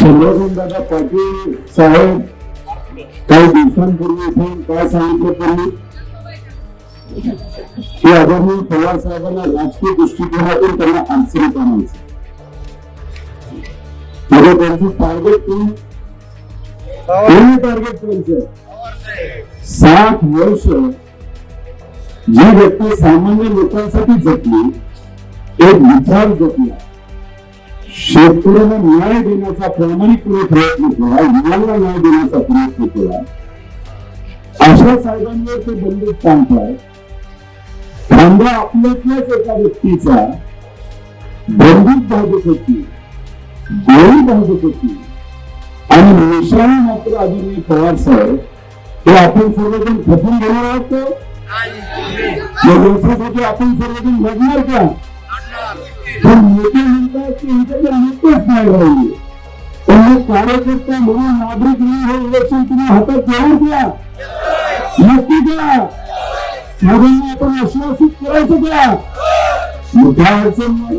चंद्रकांत दादा पाटील साहेब काही दिवसांपूर्वी इथून काय सांगितलं त्यांनी की आदरणीय पवार साहेबांना राजकीय दृष्टिकोनातून त्यांना अडचणीत आणायचं म्हणजे त्यांचं टार्गेट कोण? कोणी टार्गेट त्यांचं? साठ वर्ष जी व्यक्ती सामान्य लोकांसाठी जपली एक विचार जपला. शेतकऱ्यांना न्याय देण्याचा प्रामाणिकपणे प्रयत्न केला मुलांना न्याय देण्याचा प्रयत्न केला अशा साहेबांवर ते बंदूक टांगताय कांदा आपल्यातल्याच एका व्यक्तीचा बंदूक भाजत होती गोळी भाजत होती. आणि निशाणी मात्र आदरणीय पवार साहेब हे आपण सर्वजण खपून घेणार आहोत का? आपण सर्वजण लढणार का? पण नेते म्हणतात की यांच्याकडे नेतेच नाही राहिले त्यांनी कार्यकर्ता म्हणून नागरिक म्हणून हे इलेक्शन तुम्ही हातात घेऊन द्या नक्की द्या साहेबांना आपण आश्वासित करायचं द्या मोठ्या अडचण नाही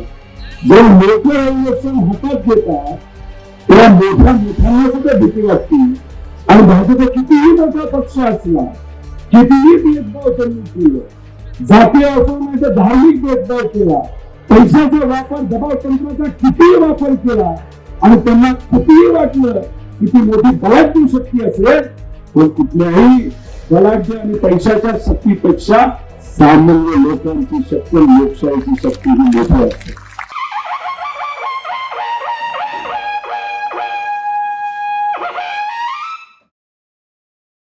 जर मोठे इलेक्शन हातात घेतात तेव्हा मोठ्या मोठ्यांना सुद्धा भीती वाटते आणि भाजप कितीही मोठा पक्ष असला कितीही भेदभाव त्यांनी केलं जातीय असो नाही तर धार्मिक भेदभाव केला पैशाचा वापर दबाव तंत्राचा किती वापर केला आणि त्यांना कितीही वाटलं की ती मोठी बलाढ्य शक्ती असेल पण कुठल्याही बलाढ्य आणि पैशाच्या शक्तीपेक्षा सामान्य लोकांची शक्ती लोकशाहीची शक्ती ही मोठी असते.